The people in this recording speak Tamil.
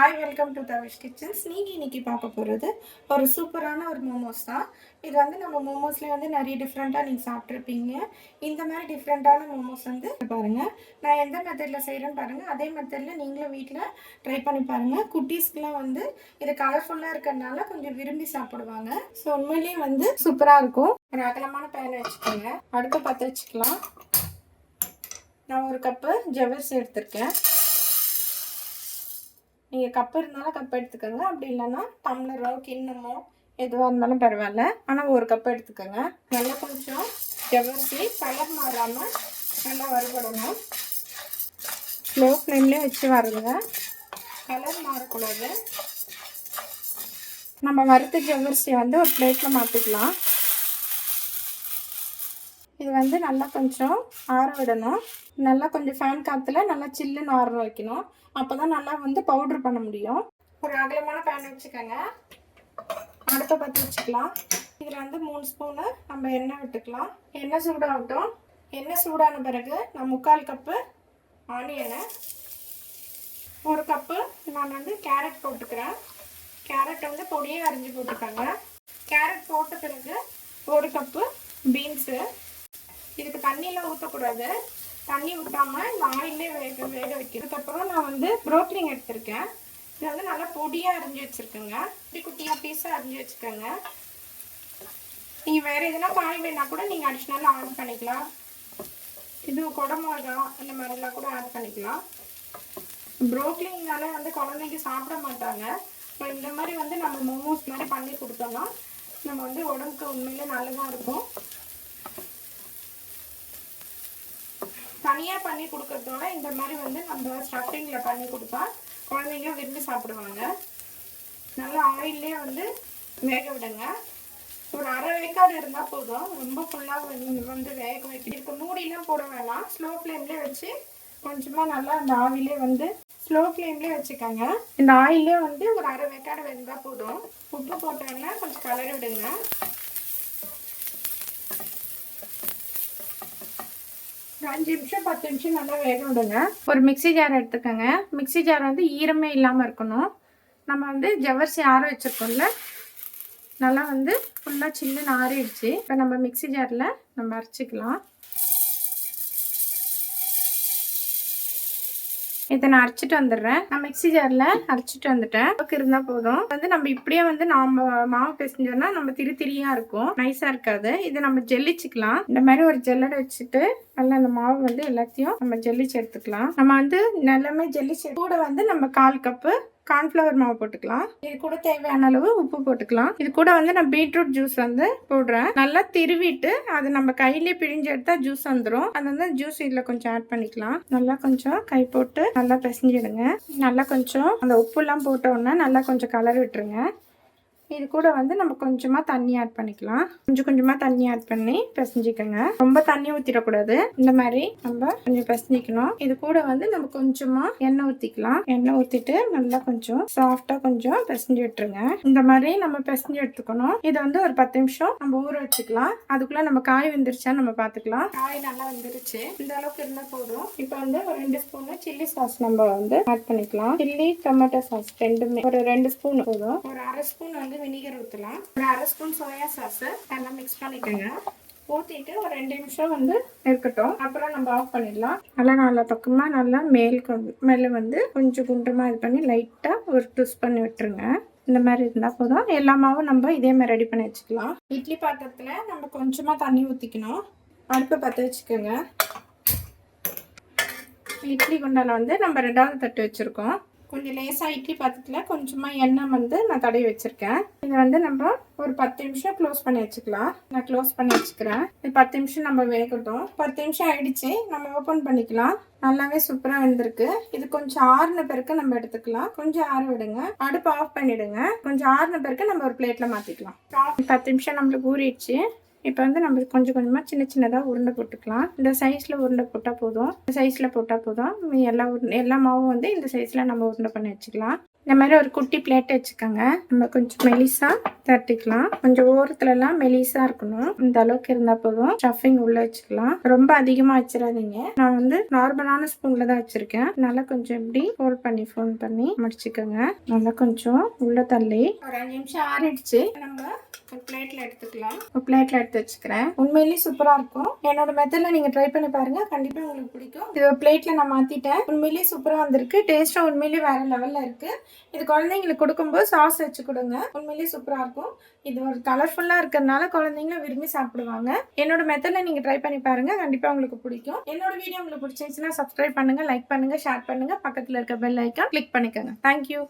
Hi welcome to Tavish kitchens நீங்கள் இன்றைக்கி பார்க்க போகிறது ஒரு சூப்பரான ஒரு மோமோஸ் தான். இது வந்து நம்ம மோமோஸ்லேயே வந்து நிறைய டிஃப்ரெண்ட்டாக நீங்கள் சாப்பிட்ருப்பீங்க இந்த மாதிரி டிஃப்ரெண்ட்டான மோமோஸ் வந்து பாருங்கள் நான் எந்த மெத்தடில் செய்கிறேன்னு பாருங்கள் அதே மெத்தடில் நீங்களும் வீட்டில் ட்ரை பண்ணி பாருங்கள் குட்டீஸ்க்குலாம் வந்து இது கலர்ஃபுல்லாக இருக்கிறதுனால கொஞ்சம் விரும்பி சாப்பிடுவாங்க. ஸோ உண்மையிலேயே வந்து சூப்பராக இருக்கும். ஒரு அகலமான பேனை வச்சுக்கோங்க. அடுத்து பற்ற வச்சுக்கலாம். நான் ஒரு கப்பு ஜவர்ஸ் எடுத்திருக்கேன். நீங்கள் கப் இருந்தாலும் கப் எடுத்துக்கோங்க. அப்படி இல்லைன்னா டம்ளரோ கிண்ணமோ எதுவாக இருந்தாலும் பரவாயில்ல. ஆனால் ஒரு கப் எடுத்துக்கோங்க. நல்லா கொஞ்சம் ஜவ்வரிசி கலர் மாறாமல் நல்லா வறுபடணும். ஸ்லோ ஃப்ளேம்லேயே வச்சு வருங்க கலர் மாறக்கூடாது. நம்ம வறுத்த ஜவ்வரிசியை வந்து ஒரு பிளேட்டில் மாற்றிக்கலாம் இது வந்து நல்லா கொஞ்சம் ஆற விடணும். நல்லா கொஞ்சம் ஃபேன் காற்றுல நல்லா சில்லுன்னு ஆற வைக்கணும். அப்போ தான் நல்லா வந்து பவுட்ரு பண்ண முடியும். ஒரு அகலமான ஃபேன் வச்சுக்கோங்க. அடுத்த பற்றி வச்சுக்கலாம். இதில் வந்து மூணு ஸ்பூனு நம்ம எண்ணெய் விட்டுக்கலாம். எண்ணெய் சூடாகட்டும். எண்ணெய் சூடான பிறகு நான் முக்கால் கப்பு ஆனியனை ஒரு கப்பு நான் வந்து கேரட் போட்டுக்கிறேன். கேரட் வந்து பொடியே அரிஞ்சு போட்டுக்கோங்க. கேரட் போட்ட பிறகு ஒரு கப்பு பீன்ஸு தண்ணியெலாம் ஊற்றக்கூடாது தண்ணி ஊற்றாமல் இந்த ஆயிலே வேக வேக வைக்கிறதுக்கப்புறம் நான் வந்து ப்ரோக்லிங் எடுத்திருக்கேன். இது வந்து நல்லா பொடியாக அரிஞ்சு வச்சுருக்கேங்க. குட்டி குட்டியாக பீஸாக அரிஞ்சு வச்சுக்கோங்க. நீங்கள் வேறு எதுனா காய் வேணா கூட நீங்கள் அடிஷ்னலாக ஆட் பண்ணிக்கலாம். இது குடமிளகா இந்த மாதிரிலாம் கூட ஆட் பண்ணிக்கலாம். ப்ரோக்லிங்னால வந்து குழந்தைங்க சாப்பிட மாட்டாங்க. இப்போ இந்த மாதிரி வந்து நம்ம மோமோஸ் மாதிரி பண்ணி கொடுத்தோம்னா நம்ம வந்து உடம்புக்கு உண்மையிலே நல்லதாக இருக்கும். தனியாக பண்ணி கொடுக்கறதோட இந்த மாதிரி வந்து நம்ம ஸ்டஃபிங்கில் பண்ணி கொடுத்தா குழந்தைங்க விரும்பி சாப்பிடுவாங்க. நல்லா ஆயிலே வந்து வேக விடுங்க. ஒரு அரை வேக்காடு இருந்தால் போதும். ரொம்ப ஃபுல்லாக வந்து வேக வைக்கணும் இப்போ மூடிலாம் போட வேணாம். ஸ்லோ ஃப்ளேம்லேயே வச்சு கொஞ்சமாக நல்லா அந்த ஆவிலே வந்து ஸ்லோ ஃப்ளேம்லேயே வச்சுக்கோங்க. இந்த ஆயிலே வந்து ஒரு அரை வேக்காடு வெந்தால் போதும். உப்பு போட்டோன்னா கொஞ்சம் கலரி விடுங்க. ஒரு அஞ்சு நிமிஷம் பத்து நிமிஷம் நல்லா வேக விடுங்க. ஒரு மிக்ஸி ஜார் எடுத்துக்கோங்க. மிக்ஸி ஜார் வந்து ஈரமே இல்லாமல் இருக்கணும். நம்ம வந்து ஜவ்வரிசி ஆற வச்சுருக்கோம்ல நல்லா வந்து ஃபுல்லாக சில்லுன்னு ஆறிடுச்சு. இப்போ நம்ம மிக்ஸி ஜாரில் நம்ம அரைச்சிக்கலாம். இதை நான் அரைச்சிட்டு வந்துடுறேன். நான் மிக்ஸி ஜாரில் அரைச்சிட்டு வந்துட்டேன். அளவுக்கு இருந்தால் போதும். வந்து நம்ம இப்படியே வந்து நாம் மாவு பிசைஞ்சோம்னா நம்ம திரி திரியாக இருக்கும். நைஸாக இருக்காது. இதை நம்ம ஜெல்லிச்சுக்கலாம். இந்த மாதிரி ஒரு ஜெல்லடை வச்சுட்டு நல்லா அந்த மாவு வந்து எல்லாத்தையும் நம்ம ஜெல்லிச்சு எடுத்துக்கலாம். நம்ம வந்து நல்லாமே ஜெல்லிச்சு கூட வந்து நம்ம கால் கப்பு கார்ன்ஃப்ளவர் மாவு போட்டுக்கலாம். இது கூட தேவையான அளவு உப்பு போட்டுக்கலாம். இது கூட வந்து நான் பீட்ரூட் ஜூஸ் வந்து போடுறேன். நல்லா திருவிட்டு அது நம்ம கையிலே பிழிஞ்சு எடுத்தா ஜூஸ் வந்துடும் அது வந்து ஜூஸ் இதில் கொஞ்சம் ஆட் பண்ணிக்கலாம். நல்லா கொஞ்சம் கை போட்டு நல்லா பிசைஞ்சிடுங்க. நல்லா கொஞ்சம் அந்த உப்புலாம் போட்ட உடனே நல்லா கொஞ்சம் கலர் விட்டுருங்க. இது கூட வந்து நம்ம கொஞ்சமாக தண்ணி ஆட் பண்ணிக்கலாம். கொஞ்சம் கொஞ்சமாக தண்ணி ஆட் பண்ணி பிசைஞ்சிக்கோங்க. ரொம்ப தண்ணி ஊற்றிடக்கூடாது இந்த மாதிரி நம்ம கொஞ்சம் பிசைஞ்சிக்கணும். இது கூட வந்து நம்ம கொஞ்சமாக எண்ணெய் ஊற்றிக்கலாம் எண்ணெய் ஊற்றிட்டு நல்லா கொஞ்சம் சாஃப்டாக கொஞ்சம் பிசைஞ்சு விட்டுருங்க. இந்த மாதிரி நம்ம பிசைஞ்சு எடுத்துக்கணும். இதை வந்து ஒரு பத்து நிமிஷம் நம்ம ஊற வச்சுக்கலாம். அதுக்குள்ளே நம்ம காய் வெந்துருச்சான்னு நம்ம பார்த்துக்கலாம். காய் நல்லா வெந்துருச்சு. இந்த அளவுக்கு இருந்தால் போதும். இப்போ வந்து ஒரு ரெண்டு ஸ்பூனு சில்லி சாஸ் நம்ம வந்து ஆட் பண்ணிக்கலாம். சில்லி டொமேட்டோ சாஸ் ரெண்டுமே. ஒரு ரெண்டு ஸ்பூன் போதும். ஒரு அரை ஸ்பூன் வந்து வினிகர் ஊற்றலாம் ஒரு அரை ஸ்பூன் சோயா சாஸு எல்லாம் மிக்ஸ் பண்ணிக்கோங்க. ஊற்றிட்டு ஒரு ரெண்டு நிமிஷம் வந்து இருக்கட்டும். அப்புறம் நம்ம ஆஃப் பண்ணிடலாம். நல்லா நல்லா பக்கமாக நல்லா மேல் கொண்டு மேலே வந்து கொஞ்சம் குண்டமாக இது பண்ணி லைட்டாக ஒரு ட்விஸ்ட் பண்ணி விட்டுருங்க. இந்த மாதிரி இருந்தால் போதும். எல்லா மாவும் நம்ம இதே மாதிரி ரெடி பண்ணி வச்சுக்கலாம். இட்லி பாத்திரத்தில் நம்ம கொஞ்சமாக தண்ணி ஊற்றிக்கணும் அடுப்பை பற்ற வச்சுக்கோங்க. இட்லி குண்டாவில் வந்து நம்ம ரெண்டாவது தட்டு வச்சுருக்கோம். கொஞ்சம் லேசாக இட்லி பாத்திரத்தில் கொஞ்சமாக எண்ணெய் வந்து நான் தடவி வச்சுருக்கேன். இதை வந்து நம்ம ஒரு பத்து நிமிஷம் க்ளோஸ் பண்ணி வச்சுக்கலாம். நான் க்ளோஸ் பண்ணி வச்சுக்கிறேன். இது பத்து நிமிஷம் நம்ம வேகட்டும். பத்து நிமிஷம் ஆயிடுச்சு. நம்ம ஓப்பன் பண்ணிக்கலாம். நல்லாவே சூப்பராக வந்திருக்கு. இது கொஞ்சம் ஆறுன பிறகு நம்ம எடுத்துக்கலாம். கொஞ்சம் ஆற விடுங்க. அடுப்பு ஆஃப் பண்ணிடுங்க. கொஞ்சம் ஆறுன பிறகு நம்ம ஒரு பிளேட்டில் மாற்றிக்கலாம் பத்து நிமிஷம் நம்மளுக்கு ஊறிடுச்சு. இப்போ வந்து நம்ம கொஞ்சம் கொஞ்சமாக சின்ன சின்னதாக உருண்டை போட்டுக்கலாம். இந்த சைஸில் உருண்டை போட்டால் போதும். இந்த சைஸில் போட்டால் போதும். எல்லா உருண்டை எல்லா மாவும் வந்து இந்த சைஸில் நம்ம உருண்டை பண்ணி வச்சுக்கலாம். இந்த மாதிரி ஒரு குட்டி பிளேட் வச்சுக்கோங்க. நம்ம கொஞ்சம் மெலிசாக தட்டிக்கலாம். கொஞ்சம் ஓரத்துலலாம் மெலிசாக இருக்கணும். இந்த அளவுக்கு இருந்தால் போதும். ஸ்டஃபிங் உள்ள வச்சுக்கலாம். ரொம்ப அதிகமாக வச்சிடாதீங்க. நான் வந்து நார்மலான ஸ்பூனில் தான் வச்சுருக்கேன். நல்லா கொஞ்சம் இப்படி ஃபோல்ட் பண்ணி ஃபோல்ட் பண்ணி முடிச்சுக்கோங்க. நல்லா கொஞ்சம் உள்ளே தள்ளி. ஒரு அஞ்சு நிமிஷம் ஆறிடுச்சு. நம்ம ஒரு பிளேட்ல எடுத்துக்கலாம். ஒரு பிளேட்ல எடுத்து வச்சுக்கிறேன். உண்மையிலேயே சூப்பரா இருக்கும். என்னோட மெத்தட்ல நீங்க ட்ரை பண்ணி பாருங்க. கண்டிப்பா உங்களுக்கு பிடிக்கும். இது ஒரு பிளேட்ல நான் மாத்திட்டேன். உண்மையிலேயே சூப்பரா வந்திருக்கு. டேஸ்ட்டும் உண்மையிலேயே வேற லெவல்ல இருக்கு. இது குழந்தைங்களுக்கு கொடுக்கும்போது சாஸ் வச்சு கொடுங்க. உண்மையிலேயே சூப்பரா இருக்கும். இது ஒரு கலர்ஃபுல்லா இருக்கிறதுனால குழந்தைங்களும் விரும்பி சாப்பிடுவாங்க. என்னோட மெத்தட்ல நீங்க ட்ரை பண்ணி பாருங்க. கண்டிப்பா உங்களுக்கு பிடிக்கும். என்னோட வீடியோ உங்களுக்கு பிடிச்சிருந்துச்சுன்னா சப்ஸ்கிரைப் பண்ணுங்க லைக் பண்ணுங்க ஷேர் பண்ணுங்க. பக்கத்துல இருக்க பெல் ஐக்கான் கிளிக் பண்ணிக்கோங்க. Thank you